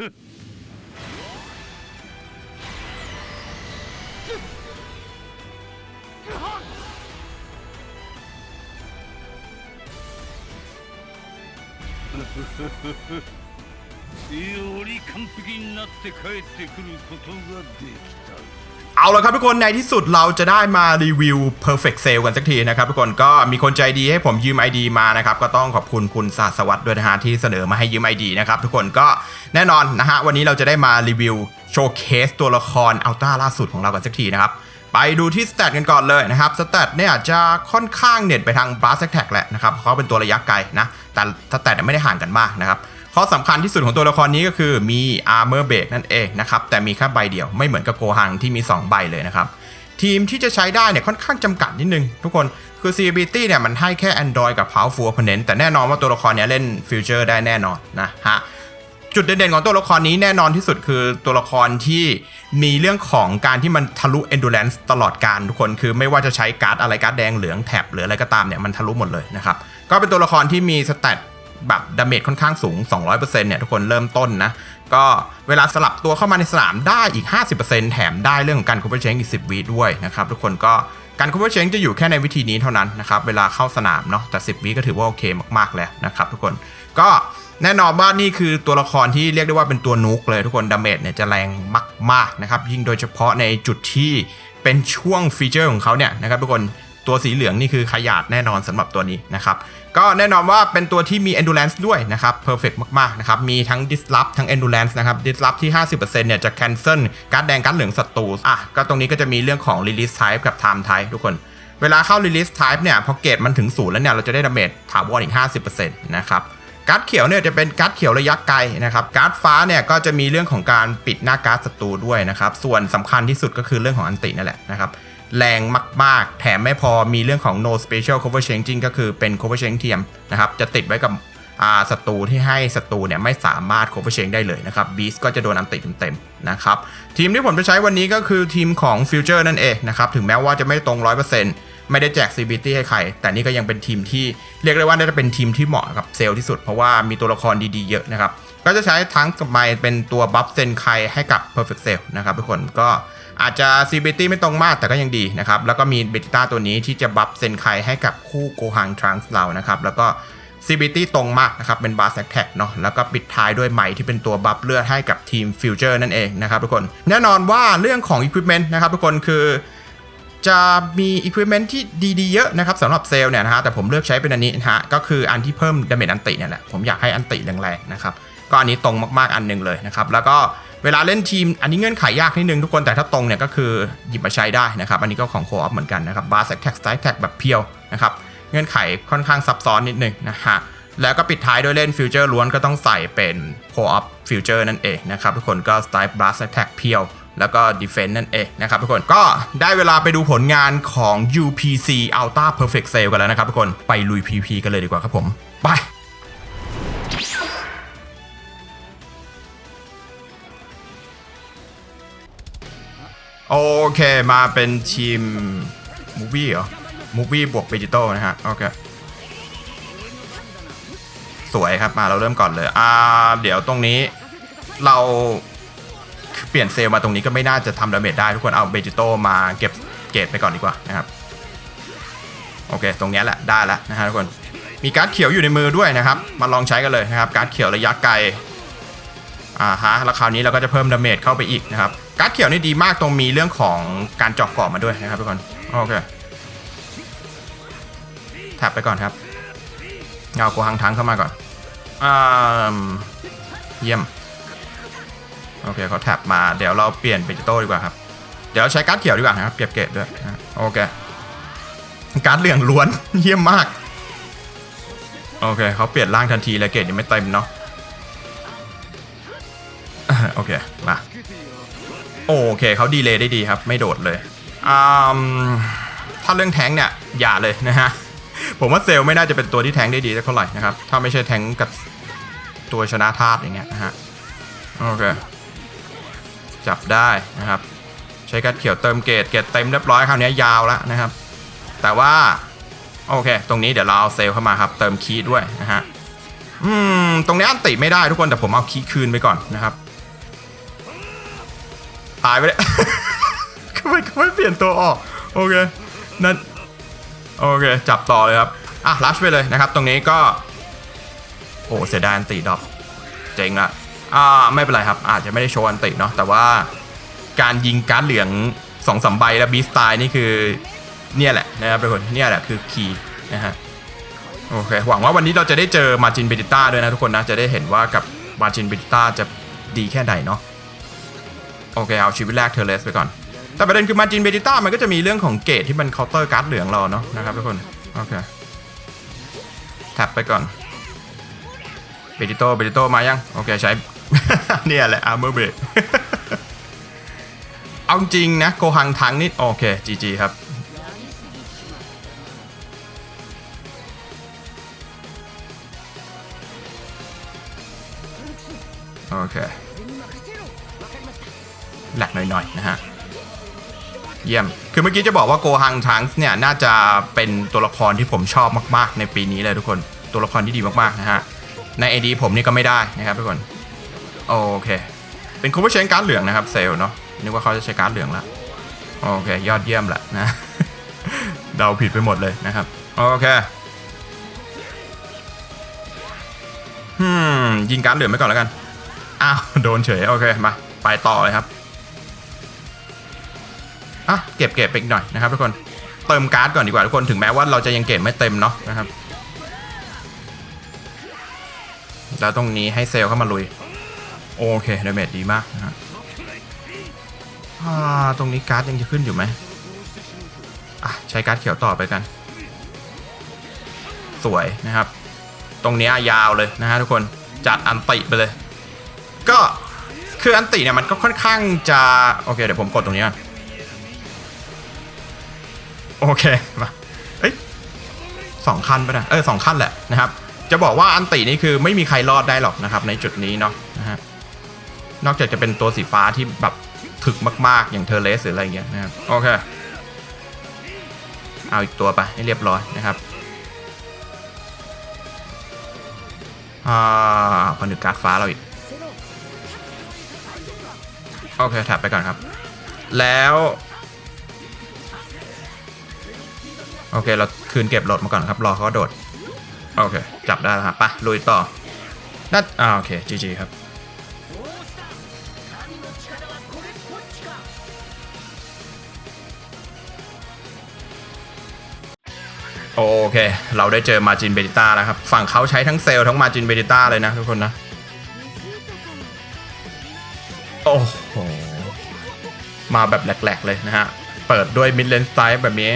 より完璧になって帰ってくることができた เอาละครับทุกคนในที่สุดเราจะได้มารีวิว Perfect Sale กันสักทีนะครับทุกคนก็มีคนใจดีให้ผมยืม ID มานะครับก็ต้องขอบคุณคุณศาสวัสด์ด้วยนะฮะที่เสนอมาให้ยืม ID นะครับทุกคนก็แน่นอนนะฮะวันนี้เราจะได้มารีวิวโชว์เคสตัวละครอัลต้าล่าสุดของเรากันสักทีนะครับไปดูที่สเตตกันก่อนเลยนะครับสเตตเนี่ยจะค่อนข้างเน็ตไปทางบ a s แท็กแหละนะครับเพราะเขาเป็นตัวระยะไกลนะแต่สเตตไม่ได้ห่างกันมากนะครับ ข้อสำคัญที่สุดของตัวละครนี้ก็คือมี Armor Break นั่นเองนะครับ แต่มีแค่ใบเดียวไม่เหมือนกับโกหังที่มี 2 ใบเลยนะครับ ทีมที่จะใช้ได้เนี่ยค่อนข้างจำกัดนิดนึง ทุกคนคือ CBT เนี่ยมันให้แค่ Android กับ Powerful Opponent แต่แน่นอนว่าตัวละครเนี้ยเล่น Future ได้แน่นอนนะฮะจุดเด่นๆของตัวละครนี้แน่นอนที่สุดคือตัวละครที่มีเรื่องของการที่มันทะลุ endurance ตลอดการทุกคนคือไม่ว่าจะใช้การ์ดอะไรการ์ดแดงเหลืองแท็บหรืออะไรก็ตามเนี่ยมันทะลุหมดเลยนะครับ ก็เป็นตัวละครที่มีสเตต แบบดาเมจค่อนข้างสูง 200%เนี่ยทุกคนเริ่มต้นนะ ก็เวลาสลับตัวเข้ามาในสนามได้อีก 50%แถมได้เรื่องของการ cover change อีก 10 วิด้วยนะครับ ทุกคนก็การ cover change จะอยู่แค่ในวิธีนี้เท่านั้นนะครับ เวลาเข้าสนามเนาะแต่ 10 วิก็ถือว่าโอเคมากๆแล้วนะครับทุกคนก็แน่นอนว่านี่คือตัวละครที่เรียกได้ว่าเป็นตัวนุกเลยทุกคนดาเมจเนี่ยจะแรงมากๆนะครับยิ่งโดยเฉพาะในจุดที่เป็นช่วงฟีเจอร์ของเขาเนี่ยนะครับทุกคนตัวสีเหลืองนี่คือขยาดแน่นอนสำหรับตัวนี้นะครับ ก็แน่นอนว่าเป็นตัวที่มี endurance ด้วยนะครับ perfect มากๆนะครับ มีทั้ง disrupt ทั้ง endurance นะครับ disrupt ที่ 50%เนี่ยจะ cancel การ์ดแดงการ์ดเหลืองศัตรูอะก็ตรงนี้ก็จะมีเรื่องของ release type กับ time type ทุกคน เวลาเข้า release type เนี่ยพอเกรดมันถึงศูนย์แล้วเนี่ยเราจะได้ดาเมจถาวรอีก 50%นะครับการ์ดเขียวเนี่ยจะเป็นการ์ดเขียวระยะไกลนะครับ การ์ดฟ้าเนี่ยก็จะมีเรื่องของการปิดหน้าการ์ดศัตรูด้วยนะครับ ส่วนสำคัญที่สุดก็คือเรื่องของอันตินั่นแหละนะครับ แรงมาก ๆ แถมไม่พอมีเรื่องของ no special cover changing ก็คือเป็น cover change เทียมนะครับ จะติดไว้กับอ่าศัตรูที่ให้ศัตรูเนี่ยไม่สามารถ cover change ได้เลยนะครับ beast ก็จะโดนอันติดเต็มๆนะครับ ทีมที่ผมจะใช้วันนี้ก็คือทีมของ future นั่นเองนะครับ ถึงแม้ว่าจะไม่ตรง 100%ไม่ได้แจก CBT ให้ใคร แต่นี่ก็ยังเป็นทีมที่เรียกได้ว่าน่าจะเป็นทีมที่เหมาะกับเซลล์ที่สุด เพราะว่ามีตัวละครดีๆเยอะนะครับก็จะใช้ทั้งกับไมเป็นตัวบัฟเซนไคให้กับ Perfect Cell นะครับทุกคนก็ อาจจะ CBT ไม่ตรงมากแต่ก็ยังดีนะครับ แล้วก็มีเบติต้าตัวนี้ที่จะบัฟเซนไคให้กับคู่โกหังทรานส์เรานะครับ แล้วก็ CBT ตรงมากนะครับ เป็นบาร์แท็กเนาะแล้วก็ปิดท้ายด้วยไหมที่เป็นตัวบัฟเลือดให้กับทีมฟิวเจอร์นั่นเองนะครับทุกคน แน่นอนว่าเรื่องของ Equipment นะครับทุกคนคือจะมี Equipment ที่ดีๆเยอะนะครับสำหรับเซลล์เนี่ยนะฮะแต่ผมเลือกใช้เป็นอันนี้นะฮะก็คืออันที่เพิ่มดาเมจอันติเนี่ยแหละผมอยากให้อันติแรงๆนะครับก็อันนี้ตรงมากๆอันหนึงเลยนะครับแล้วก็ เวลาเล่นทีมอันนี้เงื่อนไขยากนิดนึงทุกคนแต่ถ้าตรงเนี่ยก็คือหยิบมาใช้ได้นะครับ อันนี้ก็ของโคออฟเหมือนกันนะครับบาร์แท็กสไตล์แท็กแบบเพียวนะครับเงื่อนไขค่อนข้างซับซ้อนนิดนึงนะฮะแล้วก็ปิดท้ายด้วยเล่นฟิวเจอร์ล้วนก็ต้องใส่เป็นโคออฟฟิวเจอร์นั่นเองนะครับทุกคนก็สไตล์บาร์แท็กเพียวแล้วก็ Defense นั่นเองนะครับทุกคนก็ได้เวลาไปดูผลงานของ UPC Ultra Perfect Sale กันแล้วนะครับทุกคนไปลุย PP กันเลยดีกว่าครับผม ไป โอเคมาเป็นทีม Movie เหรอ Movie บวก v e g e t a l นะฮะ โอเค สวยครับมาเราเริ่มก่อนเลย อ่า เดี๋ยวตรงนี้เราเปลี่ยนเซลล์มาตรงนี้ก็ไม่น่าจะทำดาเมจได้ทุกคนเอาเบจิโตมาเก็บเกรดไปก่อนดีกว่านะครับ โอเค ตรงนี้แหละได้แล้วนะฮะทุกคนมีการ์ดเขียวอยู่ในมือด้วยนะครับ มาลองใช้กันเลยนะครับ การ์ดเขียวระยะไกล อ่าฮะแล้วคราวนี้เราก็จะเพิ่มดาเมจเข้าไปอีกนะครับ การ์ดเขียวนี่ดีมากตรงมีเรื่องของการเจาะเกาะมาด้วยนะครับทุกคนโอเคแท็บไปก่อนครับเอาโกหังทังเข้ามาก่อนอ่าเยี่ยมโอเคเขาแท็บมาเดี๋ยวเราเปลี่ยนเป็นจิโต้ดีกว่าครับ เดี๋ยวใช้การ์ดเขียวดีกว่านะครับเก็บเกรดด้วยโอเคการ์ดเหลืองล้วนเยี่ยมมากโอเคเขาเปลี่ยนร่างทันทีเลยเกรดยังไม่เต็มเนาะโอเคมา โอเคเขาดีเลยได้ดีครับ ไม่โดดเลยถ้าเรื่องแทงเนี่ยอย่าเลยนะฮะ ผมว่าเซลไม่น่าจะเป็นตัวที่แทงได้ดีสักเท่าไหร่นะครับ ถ้าไม่ใช่แทงกับตัวชนะธาตุอย่างเงี้ยนะฮะ โอเค จับได้นะครับ ใช้การดเขียวเติมเกรดเกรดเต็มเรียบร้อยคราวนี้ยาวแล้วนะครับ แต่ว่า โอเค ตรงนี้เดี๋ยวเราเอาเซลเข้ามาครับ เติมคีด้วยนะฮะ อืม ตรงนี้อันติไม่ได้ทุกคนแต่ผมเอาคีคืนไปก่อนนะครับ ตายไปเลยทำไมเขาไม่เปลี่ยนตัวออก โอเค นั่น โอเค จับต่อเลยครับ อะลัชไปเลยนะครับ ตรงนี้ก็ โอ้ เสียดายอันติดอก เจ๋งละอ่า ไม่เป็นไรครับ อาจจะไม่ได้โชว์อันติเนาะ แต่ว่าการยิงการดเหลืองสองสามใบแล้วบีสไตล์นี่คือ เนี่ยแหละนะครับทุกคน เนี่ยแหละคือคีย์นะฮะ โอเค หวังว่าวันนี้เราจะได้เจอมาจินเบติต้าด้วยนะทุกคนนะ จะได้เห็นว่ากับมาจินเบติต้าจะดีแค่ไหนเนาะ โอเคเอาชีวิตแรกเทเลสไปก่อน แต่ประเด็นคือมาจินเบติต้ามันก็จะมีเรื่องของเกรดที่มันเคาน์เตอร์การ์ดเหลืองเราเนาะนะครับทุกคน โอเคแท็บไปก่อนเบติโตเบติโตมายัง โอเคใช้ เนี่ยแหละอาร์เมอร์เบรกเอาจริงนะโกหังทังนี่โอเคจีจีครับโอเค แหลกหน่อยๆนะฮะเยี่ยม คือเมื่อกี้จะบอกว่าโกฮังทังส์เนี่ยน่าจะเป็นตัวละครที่ผมชอบมาก ๆ ในปีนี้เลยทุกคน ตัวละครที่ดีมากๆนะฮะ ในไอดีผมนี่ก็ไม่ได้นะครับทุกคน โอเค เป็นคูเปอร์เชนการ์ดเหลืองนะครับเซลเนาะ นึกว่าเขาจะใช้การ์ดเหลืองละ โอเค ยอดเยี่ยมแหละนะ เดาผิดไปหมดเลยนะครับ โอเคอืมยิงการ์ดเหลืองไปก่อนแล้วกัน อ้าวโดนเฉย โอเคมาไปต่อเลยครับ อะเก็บเก็บไปอีกหน่อยนะครับทุกคนเติมการ์ดก่อนดีกว่าทุกคนถึงแม้ว่าเราจะยังเก็บไม่เต็มเนาะนะครับแล้วตรงนี้ให้เซลเข้ามาลุย โอเคดาเมจดีมากนะฮะตรงนี้การ์ดยังจะขึ้นอยู่ไหมอะใช้การ์ดเขียวต่อไปกัน สวยนะครับ ตรงนี้ยยาวเลยนะฮะทุกคนจัดอันติไปเลย ก็คืออันติเนี่ยมันก็ค่อนข้างจะ โอเคเดี๋ยวผมกดตรงนี้ก่อน โอเคมาเอ้ยสองขั้นไปนะเออสองขั้นแหละนะครับ จะบอกว่าอันตินี่คือไม่มีใครรอดได้หรอกนะครับ ในจุดนี้เนาะนะฮะนอกจากจะเป็นตัวสีฟ้าที่แบบถึกมากๆอย่างเทเลสหรืออะไรเงี้ยนะครับโอเคเอาอีกตัวไปให้เรียบร้อยนะครับอ่าผนึกการ์ดฟ้าเราอีกโอเคแท็บไปก่อนครับ แล้ว โอเค เราคืนเก็บโหลดมาก่อนครับ รอเขาโดด โอเค จับได้แล้วครับปะลุยต่อนัดอ่าโอเคจีจีครับ โอเค เราได้เจอมาจินเบดิต้าแล้วครับ ฝั่งเขาใช้ทั้งเซลล์ทั้งมาจินเบดิต้าเลยนะทุกคนนะ โอ้โห มาแบบแหลกๆเลยนะฮะ เปิดด้วยมิดเลนสไตล์แบบนี้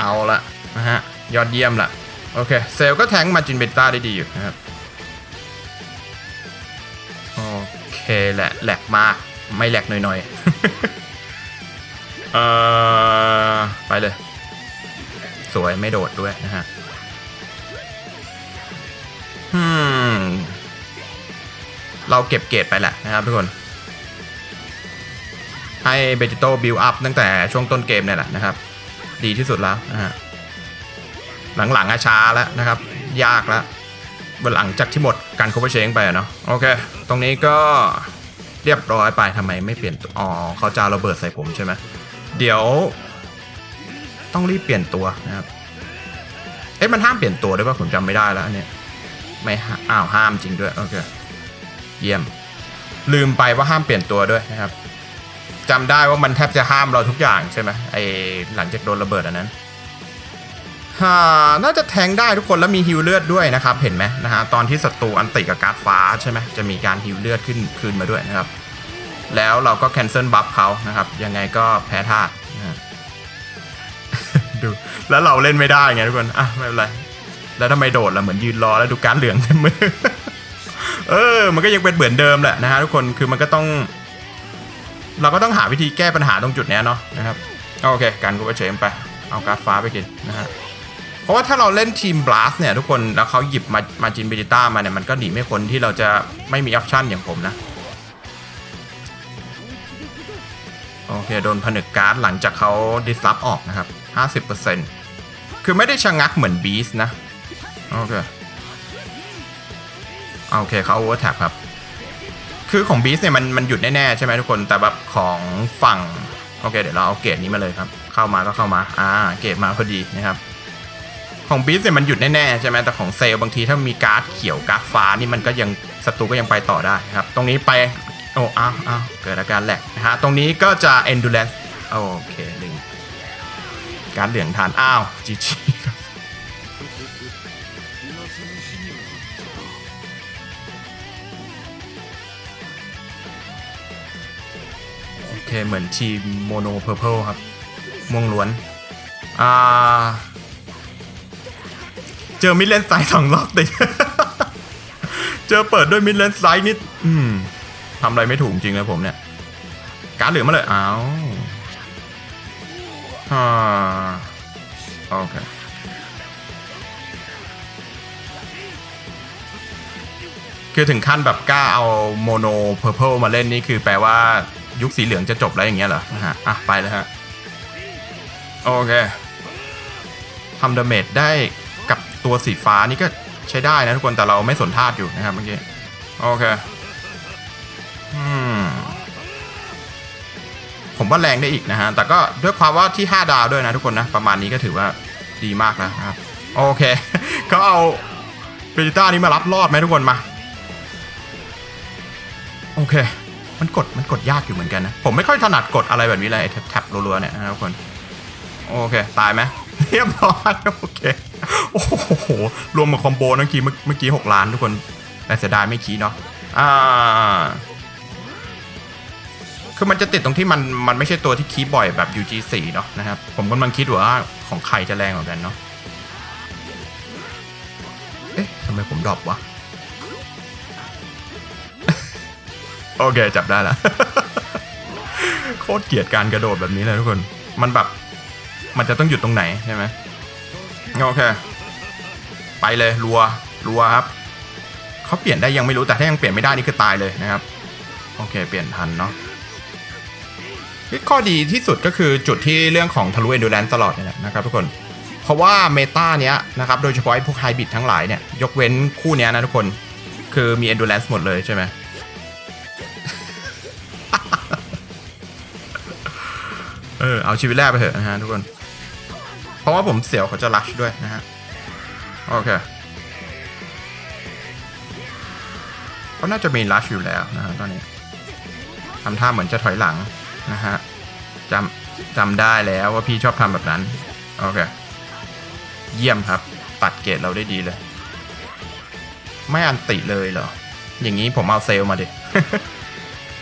เอาละนะฮะ ยอดเยี่ยมละโอเค เซลก็แทงมาจินเบต้าได้ดีอยู่นะครับ โอเคแหละแหลกมาก ไม่แหลกหน่อยๆ เออไปเลย สวยไม่โดดด้วยนะฮะอืมเราเก็บเกรดไปแหละนะครับทุกคน ให้เบจิโต้บิลอัพตั้งแต่ช่วงต้นเกมเนี่ยแหละนะครับ ดีที่สุดแล้วนะฮะหลังๆอะช้าแล้วนะครับ ยากแล้วหลังจากที่หมดการ cover change ไปเนาะโอเค ตรงนี้ก็เรียบร้อยไปทำไมไม่เปลี่ยนตัวอ๋อเขาจะเอาระเบิดใส่ผมใช่ไหมเดี๋ยว ต้องรีบเปลี่ยนตัวนะครับเอ๊ะมันห้ามเปลี่ยนตัวด้วยป่ะผมจำไม่ได้แล้วเนี่ยไม่ห้าอ้าวห้ามจริงด้วยโอเคเยี่ยม ลืมไปว่าห้ามเปลี่ยนตัวด้วยนะครับ จำได้ว่ามันแทบจะห้ามเราทุกอย่างใช่ไหมไอหลังจากโดนระเบิดอันนั้นฮ่าน่าจะแทงได้ทุกคนแล้วมีฮิวเลือดด้วยนะครับ เห็นไหมนะฮะตอนที่ศัตรูอันติกับการ์ดฟ้าใช่ไหมจะมีการฮิวเลือดขึ้นคืนมาด้วยนะครับ แล้วเราก็แคนเซิลบัฟเขานะครับ ยังไงก็แพ้ธาตุดูแล้วเราเล่นไม่ได้ไงทุกคนอะไม่เป็นไรแล้วทำไมโดดล่ะเหมือนยืนรอแล้วดูการเหลืองเต็มมือเออ มันก็ยังเป็นเหมือนเดิมแหละนะฮะทุกคนคือมันก็ต้อง เราก็ต้องหาวิธีแก้ปัญหาตรงจุดเนี้ยเนาะนะครับโอเคการกูไปเฉยไปเอาการ์ดฟ้าไปกินนะฮะเพราะว่าถ้าเราเล่นทีมบลัสเนี่ยทุกคนแล้วเขาหยิบมามาจินเบจิต้ามาเนี่ยมันก็หนีไม่พ้นที่เราจะไม่มีออปชั่นอย่างผมนะโอเคโดนผนึกการ์ดหลังจากเขาดิสซับออกนะครับ 50%คือไม่ได้ชะงักเหมือนบีสนะ โอเค โอเคเขาโอเวอร์แท็บครับ คือของบีสเนี่ยมันมันหยุดแน่ๆใช่ไหมทุกคนแต่แบบของฝั่งโอเคเดี๋ยวเราเอาเกรดนี้มาเลยครับ เข้ามาก็เข้ามาอ่าเกรดมาพอดีนะครับ ของบีสเนี่ยมันหยุดแน่ๆใช่ไหมแต่ของเซลบางทีถ้ามีการ์ดเขียวการ์ดฟ้านี่มันก็ยังศัตรูก็ยังไปต่อได้ครับ ตรงนี้ไปโอ้อ้าวอ้าวเกิดอาการแหลกนะฮะตรงนี้ก็จะ endurance โอเคลิงการเหลืองทานอ้าวจีจี เคเหมือนทีมโมโนเพอร์เพลครับ ม่วงล้วน อ่า เจอมิดเลนไซด์สองรอบติดเจอเปิดด้วยมิดเลนไซด์นิด อืมทำอะไรไม่ถูกจริงเลยผมเนี่ย การเหลือมาเลย อ้าวอ่าโอเคคือถึงขั้นแบบกล้าเอาโมโนเพอร์เพลมาเล่นนี่คือแปลว่า ยุคสีเหลืองจะจบแล้วอย่างเงี้ยเหรอนะฮะอะไปเลยฮะโอเคทำดาเมจได้กับตัวสีฟ้านี่ก็ใช้ได้นะทุกคนแต่เราไม่สนท่าตุอยู่นะครับเมื่อกี้โอเคอืมผมว่าแรงได้อีกนะฮะ แต่ก็ด้วยความว่าที่ 5 ดาวด้วยนะทุกคนนะ ประมาณนี้ก็ถือว่าดีมากแล้วนะครับ โอเค ก็เอาเบจิต้านี้มารับรอดไหมทุกคนมา โอเค มันกดมันกดยากอยู่เหมือนกันนะ ผมไม่ค่อยถนัดกดอะไรแบบนี้เลยแท็บรัวๆเนี่ยนะครับทุกคนโอเค ตายไหมเรียบร้อยโอเค โอ้โห รวมกับคอมโบเมื่อกี้เมื่อกี้6ล้านทุกคน แต่เสียดายไม่คีเนาะอ่าคือมันจะติดตรงที่มันมันไม่ใช่ตัวที่คีบ่อยแบบ UG4 เนาะนะครับ ผมกำลังคิดว่าของใครจะแรงกว่ากันเนาะเอ๊ะทำไมผมดรอปวะ โอเคจับได้แล้วโคตรเกลียดการกระโดดแบบนี้เลยทุกคน มันแบบมันจะต้องหยุดตรงไหนใช่ไหมโอเค ไปเลยรัวรัวครับเขาเปลี่ยนได้ยังไม่รู้แต่ถ้ายังเปลี่ยนไม่ได้นี่คือตายเลยนะครับโอเค เปลี่ยนทันเนาะข้อดีที่สุดก็คือจุดที่เรื่องของทะลุเอนดูแลนตลอดเนี่ยแหละนะครับทุกคน เพราะว่าเมตาเนี้ยนะครับโดยเฉพาะไอ้พวกไฮบิดทั้งหลายเนี่ยยกเว้นคู่เนี้ยนะทุกคน คือมี endurance หมดเลยใช่ไหม เออเอาชีวิตแรกไปเถอะนะฮะทุกคน เพราะว่าผมเสียวเขาจะรัชด้วยนะฮะ โอเคก็น่าจะมีรัชอยู่แล้วนะฮะตอนนี้ทำท่าเหมือนจะถอยหลังนะฮะจำจำได้แล้วว่าพี่ชอบทำแบบนั้น โอเค เยี่ยมครับ ตัดเกรดเราได้ดีเลย ไม่อันติเลยเหรอ อย่างนี้ผมเอาเซลมาดิ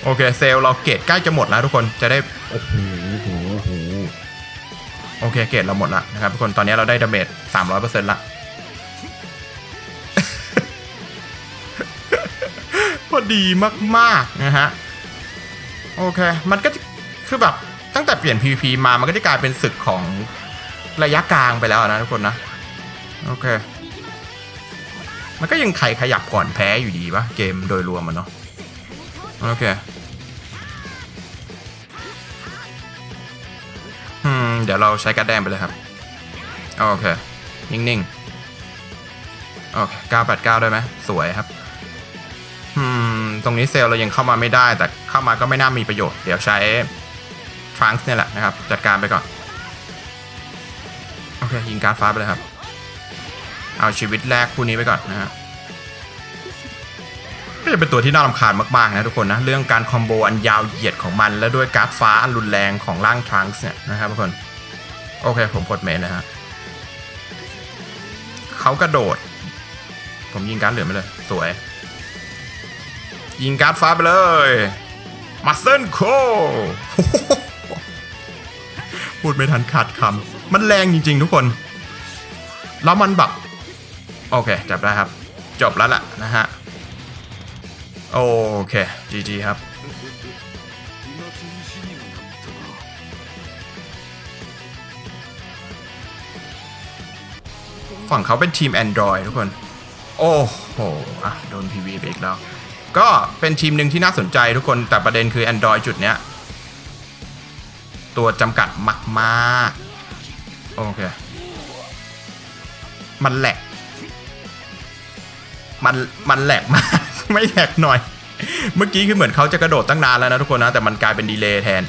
โอเคเซลลเราเกรดใกล้จะหมดแล้วทุกคนจะได้โอ้โหโหโหโอเคเกรดเราหมดละนะครับทุกคนตอนนี้เราได้ดาเมจสามร้อยเปอร์เซ็นต์ละพอดีมากๆนะฮะโอเค มันก็จะคือแบบตั้งแต่เปลี่ยน PVP มามันก็จะกลายเป็นศึกของระยะกลางไปแล้วนะทุกคนนะ โอเค มันก็ยังใครขยับก่อนแพ้อยู่ดีปะเกมโดยรวมมันเนาะโอเค เดี๋ยวเราใช้การดแดงไปเลยครับ โอเค นิ่งๆ โอเค989ได้ไหมสวยครับอืมตรงนี้เซลล์เรายังเข้ามาไม่ได้ แต่เข้ามาก็ไม่น่ามีประโยชน์ เดี๋ยวใช้ทรังส์เนี่ยแหละนะครับ จัดการไปก่อน โอเค ยิงการดฟ้าไปเลยครับ เอาชีวิตแรกคู่นี้ไปก่อนนะฮะก็จะเป็นตัวที่น่ารำคาญมากๆนะทุกคนนะ เรื่องการคอมโบอันยาวเหยียดของมัน และด้วยการ์ดฟ้าอันรุนแรงของร่างทรังส์เนี่ยนะครับทุกคน โอเค ผมกดเมนเลยฮะเขากระโดด ผมยิงการ์ดเหลือไปเลย สวย ยิงการ์ดฟ้าไปเลยมาเซนโคพูดไม่ทันขาดคำมันแรงจริง ๆ ทุกคน แล้วมันแบบโอเค จับได้ครับ จบแล้วล่ะนะฮะ โอเค GG ครับ ฝั่งเขาเป็นทีม Android ทุกคน โอ้โหอะโดน PV ไปอีกแล้ว ก็เป็นทีมหนึ่งที่น่าสนใจทุกคนแต่ประเด็นคือ Android จุดเนี้ย ตัวจำกัดมากๆ โอเค มันแหลก มัน มันแหลกมาก ไม่แหลกหน่อย เมื่อกี้คือเหมือนเขาจะกระโดดตั้งนานแล้วนะทุกคนนะ แต่มันกลายเป็นดีเลย์แทน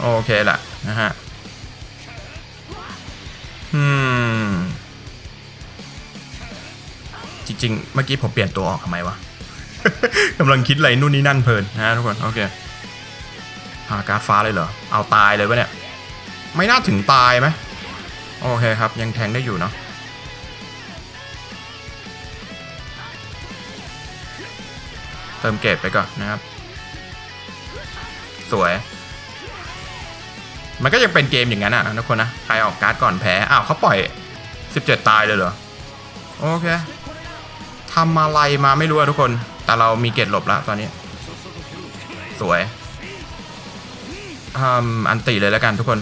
โอเคแหละนะฮะ จริง เมื่อกี้ผมเปลี่ยนตัวออกทำไมวะ กำลังคิดอะไรนู่นนี่นั่นเพลินนะทุกคน โอเคหาการ์ดฟ้าเลยเหรอ เอาตายเลยวะเนี่ย ไม่น่าถึงตายไหมโอเคครับ ยังแทงได้อยู่เนาะเติมเกรดไปก่อนนะครับ สวย มันก็ยังเป็นเกมอย่างนั้นอะทุกคนนะ ใครออกการ์ดก่อนแพ้ อ้าวเขาปล่อย 17 ตายเลยเหรอ โอเค ทำอะไรมาไม่รู้อะทุกคน แต่เรามีเกรดหลบแล้วตอนนี้ สวยอันติเลยแล้วกันทุกคน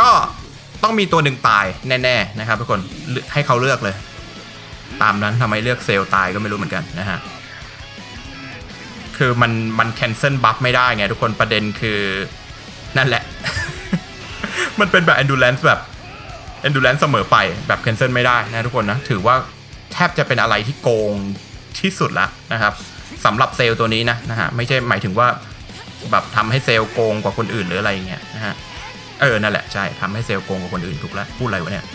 ก็ต้องมีตัวหนึ่งตายแน่ๆนะครับทุกคนให้เขาเลือกเลย ตามนั้นทำไมเลือกเซลตายก็ไม่รู้เหมือนกันนะฮะคือมันมันแคนเซิลบัฟไม่ได้ไงทุกคนประเด็นคือนั่นแหละ มันเป็นแบบ endurance แบบ endurance เสมอไปแบบ cancel ไม่ได้นะทุกคนนะ ถือว่า แทบจะเป็นอะไรที่โกงที่สุดละนะครับสำหรับเซลล์ตัวนี้นะนะฮะไม่ใช่หมายถึงว่าแบบทำให้เซลล์โกงกว่าคนอื่นหรืออะไรเงี้ยนะฮะเออนั่นแหละใช่ทำให้เซลล์โกงกว่าคนอื่นถูกแล้วพูดอะไรวะเนี่ย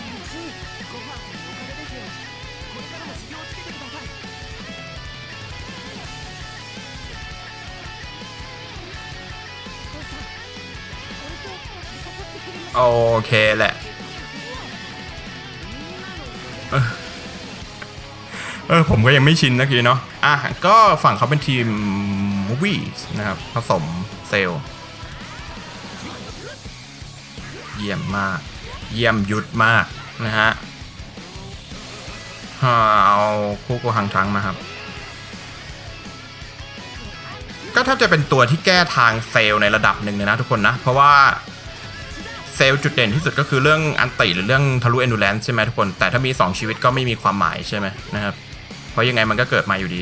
โอเคแหละ เออผมก็ยังไม่ชินนะกี้เนาะอะก็ฝั่งเขาเป็นทีม Movies นะครับผสมเซลเยี่ยมมาก เยี่ยมยุดมากนะฮะเอาคู่กูหังทรังมาครับ ก็ถ้าจะเป็นตัวที่แก้ทางเซลในระดับหนึ่งเลยนะทุกคนนะ เพราะว่าเซลจุดเด่นที่สุดก็คือเรื่องอันติหรือเรื่องทะลุเอนดูแลนซ์ใช่ไหมทุกคน แต่ถ้ามี 2 ชีวิตก็ไม่มีความหมายใช่ไหมนะครับ ราะยังไงมันก็เกิดมาอยู่ดี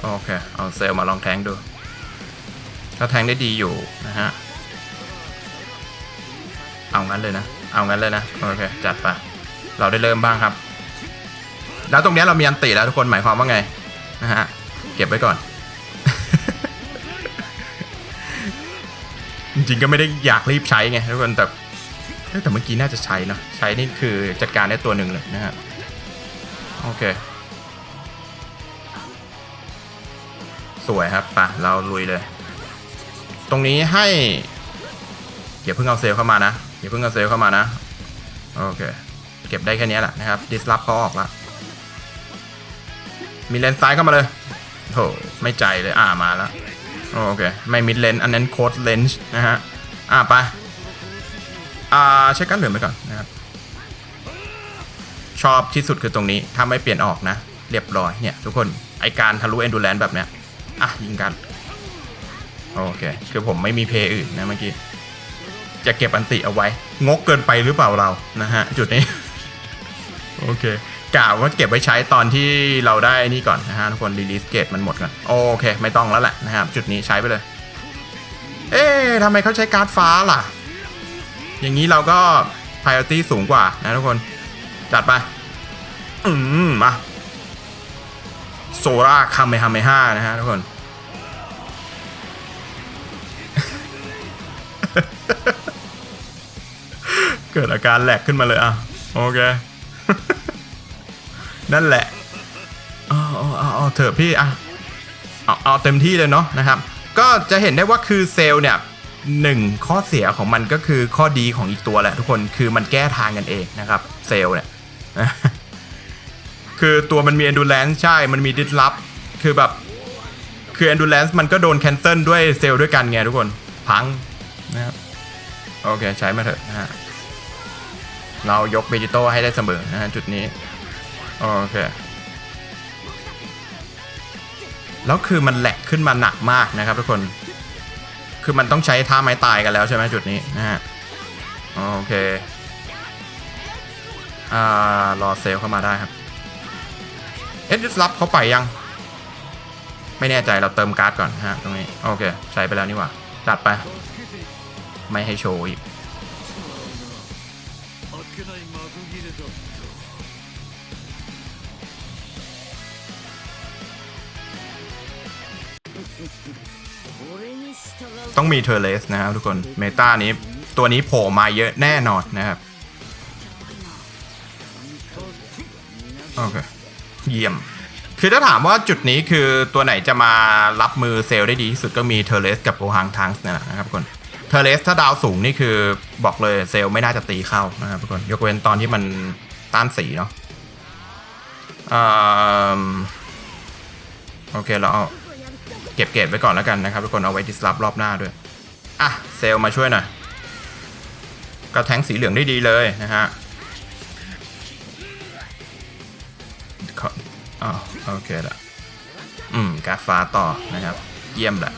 โอเค เอาเซลล์มาลองแทงดูก็แทงได้ดีอยู่นะฮะ เอางั้นเลยนะ เอางั้นเลยนะ โอเค จัดไป เราได้เริ่มบ้างครับ แล้วตรงนี้เรามีอันติแล้วทุกคนหมายความว่าไงนะฮะ เก็บไว้ก่อน จริงๆก็ไม่ได้อยากรีบใช้ไงทุกคนแต่แต่เมื่อกี้น่าจะใช้เนอะใช้นี่คือจัดการได้ตัวหนึ่งเลยนะฮะ โอเค วยครับปะเราลุยเลย ตรงนี้ให้อย่าเพิ่งเอาเซลเข้ามานะอย่าเพิ่งเอาเซลเข้ามานะโอเค เก็บได้แค่นี้แหละนะครับดิสล p เขาออกละมีเลนซ้ายเข้ามาเลยโถไม่ใจเลยอ่ามาแล้วโอเค ไม่มิดเลนอันนั้นโค้ดเลนส์นะฮะ อะไป อ่าเช็คกันเหลือไปก่อนนะครับ ชอบที่สุดคือตรงนี้ ถ้าไม่เปลี่ยนออกนะ เรียบร้อยเนี่ย ทุกคน ไอการทะลุเอนดูแลนแบบเนี้ย อะยิงกันโอเค คือผมไม่มีเพย์อื่นนะเมื่อกี้ จะเก็บอันติเอาไว้ งกเกินไปหรือเปล่าเรานะฮะ จุดนี้ โอเคกล่าวว่าเก็บไว้ใช้ตอนที่เราได้นี่ก่อนนะฮะทุกคนรีลิสเกตมันหมดก่อนโอเค ไม่ต้องแล้วแหละนะครับ จุดนี้ใช้ไปเลย เอ๊ะทำไมเขาใช้การ์ดฟ้าล่ะ อย่างนี้เราก็ priority สูงกว่านะทุกคน จัดไป อืมมา โซล่าคาเมฮาเมฮานะฮะทุกคน เกิดอาการแหลกขึ้นมาเลยอะ โอเค นั่นแหละเอาเอาเอาเอาเถอะพี่อะเอาเอาเต็มที่เลยเนาะนะครับ ก็จะเห็นได้ว่าคือเซลล์เนี่ยหนึ่งข้อเสียของมันก็คือข้อดีของอีกตัวแหละทุกคนคือมันแก้ทางกันเองนะครับ เซลล์เนี่ย คือตัวมันมี endurance ใช่ มันมีดิสลับ คือแบบ คือ endurance มันก็โดน cancel ด้วยเซลล์ด้วยกันไงทุกคน พังนะครับ โอเค ใช้มาเถอะนะฮะ เรายกเบจิโต้ให้ได้เสมอนะฮะจุดนี้ โอเค แล้วคือมันแหลกขึ้นมาหนักมากนะครับทุกคน คือมันต้องใช้ท่าไม้ตายกันแล้วใช่ไหมจุดนี้นะฮะ โอเค อ่ารอเซลเข้ามาได้ครับ เอ็ดดิสลับเขาไปยัง ไม่แน่ใจเราเติมการ์ดก่อนฮะตรงนี้ โอเค ใช้ไปแล้วนี่หว่า จัดไป ไม่ให้โชว์อีกต้องมีเทอร์เลสนะครับทุกคน เมตานี้ตัวนี้โผล่มาเยอะแน่นอนนะครับ โอเค เยี่ยม คือถ้าถามว่าจุดนี้คือตัวไหนจะมารับมือเซลได้ดีที่สุดก็มีเทเลสกับโกฮังทังส์นี่แหละนะครับทุกคนเทเลสถ้าดาวสูงนี่คือบอกเลยเซลไม่น่าจะตีเข้านะครับทุกคนยกเว้นตอนที่มันต้านสีเนาะอโอเคเราเอาเก็บเกรดไว้ก่อนแล้วกันนะครับทุกคนเอาไว้ดิสรับรอบหน้าด้วย อะ เซลมาช่วยหน่อยก็แทงสีเหลืองได้ดีเลยนะฮะ อ๋อโอเคละอืมการฟ้าต่อนะครับ เยี่ยมแหละ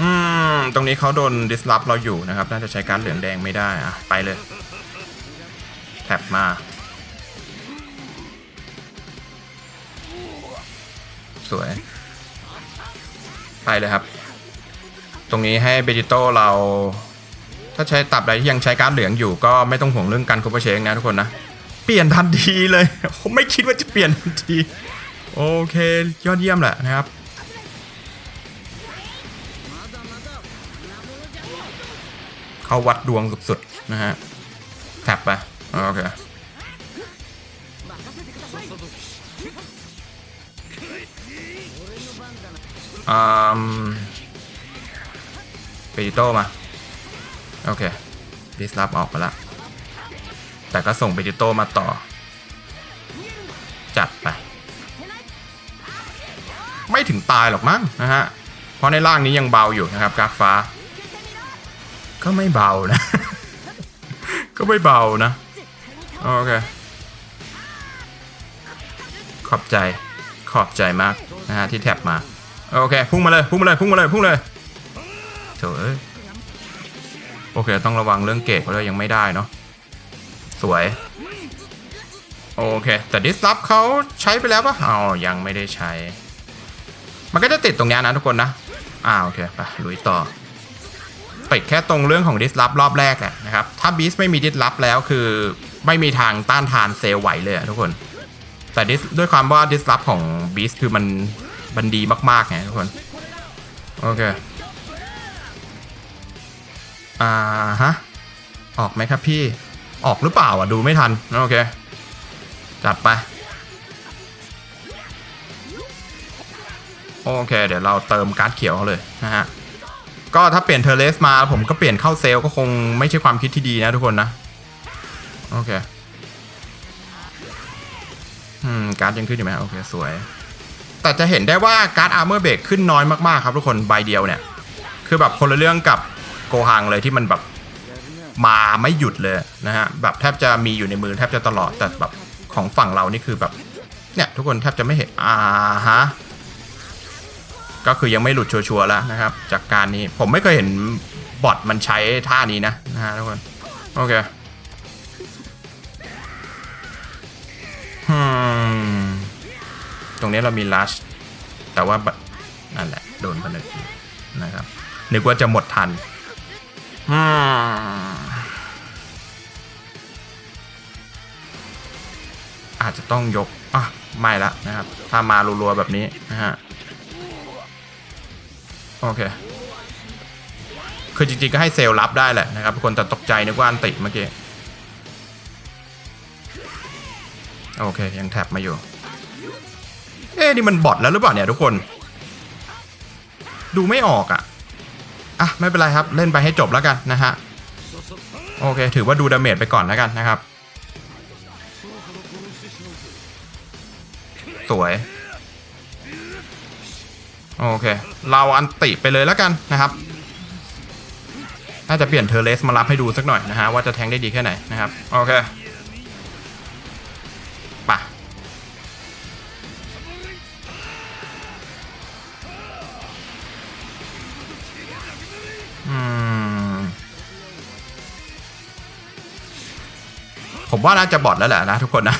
อืม ตรงนี้เขาโดนดิสล p เราอยู่นะครับ น่าจะใช้การเหลืองแดงไม่ได้อะไปเลย แท็บมา สวย ไปเลยครับ ตรงนี้ให้เบจิโต้เรา ถ้าใช้ตับใดที่ยังใช้การเหลืองอยู่ก็ไม่ต้องห่วงเรื่องการคูเปอร์เชงนะทุกคนนะ ปลี่ยนทันทีเลยผมไม่คิดว่าจะเปลี่ยนทันที โอเค ยอดเยี่ยมแหละนะครับ เข้าวัดดวงสุดๆ นะฮะแท็บไปโอเคอืมเปจิโต้มา โอเคดิสล p ออกไปละ แต่ก็ส่งเบจิโต้มาต่อ จัดไป ไม่ถึงตายหรอกมั้งนะฮะ เพราะในร่างนี้ยังเบาอยู่นะครับกาฟฟ้า ก็ไม่เบานะ ก็ไม่เบานะ โอเค ขอบใจ ขอบใจมากนะฮะที่แท็บมา โอเค พุ่งมาเลย พุ่งมาเลย พุ่งมาเลย พุ่งเลยเถอะเอ้ยโอเค ต้องระวังเรื่องเกตเขาด้ยังไม่ได้เนาะ สวย โอเค แต่ดิสลับเขาใช้ไปแล้วปะอ๋อยังไม่ได้ใช้ มันก็จะติดตรงเนี้ยนะทุกคนนะอ่าโอเคไปลุยต่อปิดแค่ตรงเรื่องของดิสลับรอบแรกแหละนะครับ ถ้าบีสไม่มีดิสลับแล้วคือไม่มีทางต้านทานเซลล์ไหวเลยอะทุกคน แต่ดิสด้วยความว่าดิสลับของบีสคือมันมันดีมากๆไงทุกคน โอเค อ่าฮะ ออกไหมครับพี่ ออกหรือเปล่าอะ ดูไม่ทัน โอเค จัดไป โอเค เดี๋ยวเราเติมการ์ดเขียวเขาเลยนะฮะ ก็ถ้าเปลี่ยนเทเลสมาผมก็เปลี่ยนเข้าเซลก็คงไม่ใช่ความคิดที่ดีนะทุกคนนะ โอเค อืม การ์ดยังขึ้นอยู่ไหมโอเค สวย แต่จะเห็นได้ว่าการ์ดอาร์เมอร์เบรกขึ้นน้อยมากๆครับทุกคนใบเดียวเนี่ย คือแบบคนละเรื่องกับโกฮังเลยที่มันแบบ มาไม่หยุดเลยนะฮะแบบแทบจะมีอยู่ในมือแทบจะตลอดแต่แบบของฝั่งเรานี่คือแบบเนี่ยทุกคนแทบจะไม่เห็นอ่าฮะก็คือยังไม่หลุดชัวร์ๆแล้วนะครับ จากการนี้ผมไม่เคยเห็นบอทมันใช้ท่านี้นะนะฮะทุกคนโอเคฮึมตรงนี้เรามีลัชแต่ว่านั่นแหละ โดนผนึกนะครับนึกว่าจะหมดทันอื อาจจะต้องยกอะไม่ละนะครับ ถ้ามารัวๆแบบนี้นะฮะโอเคคือจริงๆก็ให้เซลล์รับได้แหละนะครับทุกคนแต่ตกใจนึกว่าอันติเมื่อกี้โอเค ยังแท็บมาอยู่ เอ๊ะนี่มันบอทแล้วหรือเปล่าเนี่ยทุกคน ดูไม่ออกอะ่ะอะ ไม่เป็นไรครับ เล่นไปให้จบแล้วกันนะฮะ โอเค ถือว่าดูดาเมจไปก่อนแล้วกันนะครับ สวย โอเค เราอันติไปเลยแล้วกันนะครับ น่าจะเปลี่ยนเทอร์เลสมารับให้ดูสักหน่อยนะฮะว่าจะแทงได้ดีแค่ไหนนะครับ โอเคปะอืม ผมว่าน่าจะบอดแล้วแหละนะทุกคนนะ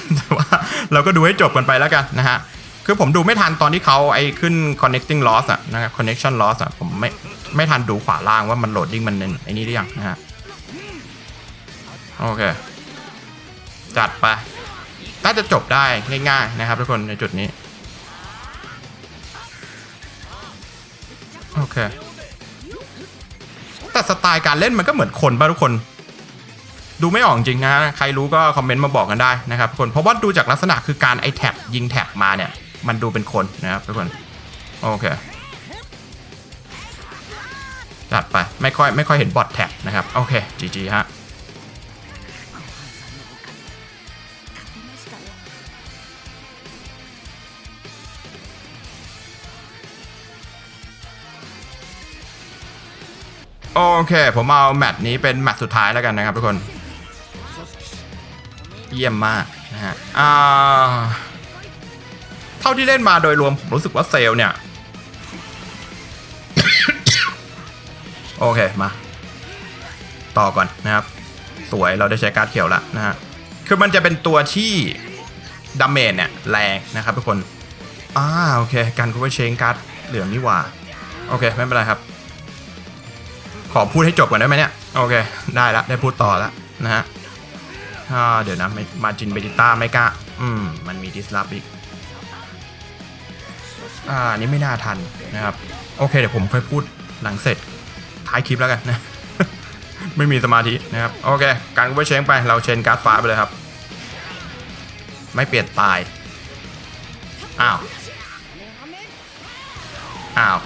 เราก็ดูให้จบกันไปแล้วกันนะฮะคือผมดูไม่ทันตอนที่เขาไอ้ขึ้น connecting loss อะนะครับ connection loss อะผมไม่ไม่ทันดูขวาล่างว่ามันโหลดดิ้งมันไอ้นี่หรือยังนะฮะโอเค จัดไปน่าจะจบได้ง่ายๆนะครับทุกคนในจุดนี้ โอเค แต่สไตล์การเล่นมันก็เหมือนคนป่ะทุกคน ดูไม่ออกจริงนะใครรู้ก็คอมเมนต์มาบอกกันได้นะครับทุกคนเพราะว่าดูจากลักษณะคือการไอแท็บยิงแท็บมาเนี่ยมันดูเป็นคนนะครับทุกคนโอเคจัดไปไม่ค่อยไม่ค่อยเห็นบอทแท็บนะครับโอเคจีจีฮะโอเค ผมเอาแมตช์นี้เป็นแมตช์สุดท้ายแล้วกันนะครับทุกคน เยี่ยมมากนะฮะเท่าที่เล่นมาโดยรวมผมรู้สึกว่าเซลเนี่ย โอเค มา ต่อก่อนนะครับ สวยเราได้ใช้การ์ดเขียวล้วนะฮะ คือมันจะเป็นตัวที่ดาเมจเนี่ยแรงนะครับทุกคนอ่าโอเค การคูเวอร์เชงการ์ดเหลืองนี่หว่า โอเค ไม่เป็นไรครับ ขอพูดให้จบก่อนได้ไหมเนี่ย โอเค ได้ละได้พูดต่อแล้วนะฮะ อ่าเดี๋ยวนะมาจินเบดิต้าไม่กล้า อืม มันมีดิสลอฟอีก อ่านี้ไม่น่าทันนะครับ โอเค เดี๋ยวผมค่อยพูดหลังเสร็จท้ายคลิปแล้วกันนะ ไม่มีสมาธินะครับ โอเค การกูไปเชงไป เราเชนการ์ดฟ้าไปเลยครับ ไม่เปลี่ยนตาย อ้าว อ้าว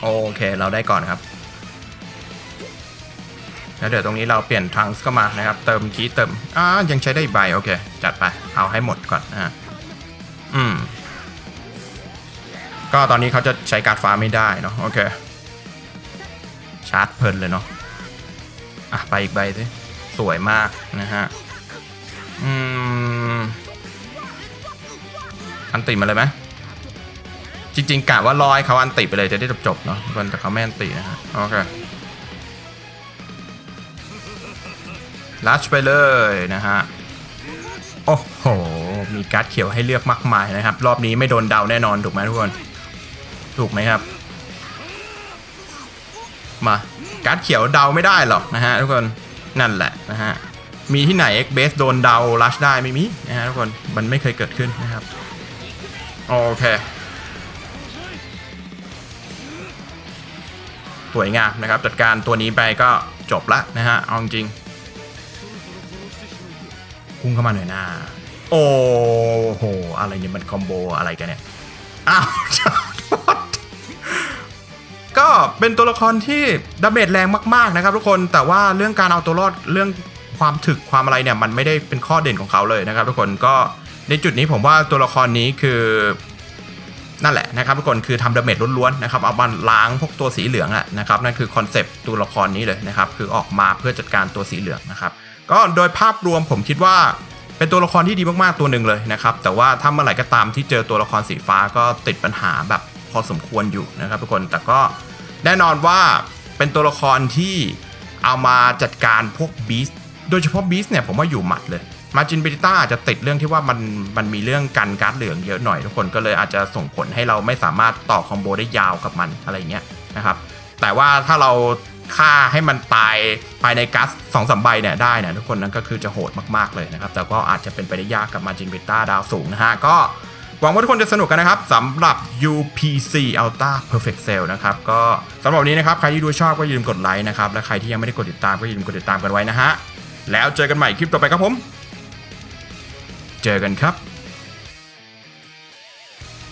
โอเค เราได้ก่อนครับ แล้วเดี๋ยวตรงนี้เราเปลี่ยนทรังส์เข้ามานะครับ เติมคีย์เติมอ่ายังใช้ได้ใบโอเค จัดไป เอาให้หมดก่อนนะฮะอืม ก็ตอนนี้เขาจะใช้การฟ้าไม่ได้เนาะโอเค ชาร์จเพลินเลยเนาะอะไปอีกใบสิสวยมากนะฮะ อืม อันติมาเลยไหมจริงๆกะว่ารอให้เขาอันติไปเลยจะได้จบๆเนาะคนแต่เขาไม่อันตินะฮะโอเค ลัชไปเลยนะฮะ โอ้โห มีการ์ดเขียวให้เลือกมากมายนะครับ รอบนี้ไม่โดนเดาแน่นอนถูกไหมทุกคน ถูกไหมครับ มา การ์ดเขียวเดาไม่ได้หรอกนะฮะทุกคนนั่นแหละนะฮะ มีที่ไหน X base โดนเดาลัชได้ไม่มีนะฮะทุกคน มันไม่เคยเกิดขึ้นนะครับ โอเคสวยงามนะครับ จัดการตัวนี้ไปก็จบละนะฮะเอาจริง พุ่งเข้ามาหน่อยหน้าโอ้โห อะไรเนี่ยมันคอมโบอะไรกันเนี่ย อ้าวก็เป็นตัวละครที่ดาเมจแรงมาก ๆ นะครับทุกคนแต่ว่าเรื่องการเอาตัวรอดเรื่องความถึกความอะไรเนี่ย มันไม่ได้เป็นข้อเด่นของเขาเลยนะครับทุกคนก็ในจุดนี้ผมว่าตัวละครนี้คือ นั่นแหละนะครับทุกคนคือทำดาเมจล้วนๆนะครับเอามาล้างพวกตัวสีเหลืองอะนะครับนั่นคือคอนเซปต์ตัวละครนี้เลยนะครับคือออกมาเพื่อจัดการตัวสีเหลืองนะครับก็โดยภาพรวมผมคิดว่าเป็นตัวละครที่ดีมากๆตัวหนึ่งเลยนะครับแต่ว่าถ้าเมื่อไหร่ก็ตามที่เจอตัวละครสีฟ้าก็ติดปัญหาแบบพอสมควรอยู่นะครับทุกคนแต่ก็แน่นอนว่าเป็นตัวละครที่เอามาจัดการพวกบีสโดยเฉพาะบีสเนี่ยผมว่าอยู่หมัดเลย มาจินเบริต้าอาจจะติดเรื่องที่ว่ามันมันมีเรื่องกันการ์ดเหลืองเยอะหน่อยทุกคนก็เลยอาจจะส่งผลให้เราไม่สามารถต่อคอมโบได้ยาวกับมันอะไรเงี้ยนะครับแต่ว่าถ้าเราฆ่าให้มันตายภายในกัสสองสามใบเนี่ยได้นี่ยทุกคนนั้นก็คือจะโหดมากๆเลยนะครับ แต่ก็อาจจะเป็นไปได้ยากกับมาจินเบต้าดาวสูงนะฮะ ก็หวังว่าทุกคนจะสนุกกันนะครับสำหรับ UPC Ultra Perfect Cell นะครับ ก็สำหรับวันนี้นะครับ ใครที่ดูชอบก็อย่าลืมกดไลค์นะครับ และใครที่ยังไม่ได้กดติดตามก็อย่าลืมกดติดตามกันไว้นะฮะ แล้วเจอกันใหม่คลิปต่อไปครับผม เจอกันครับ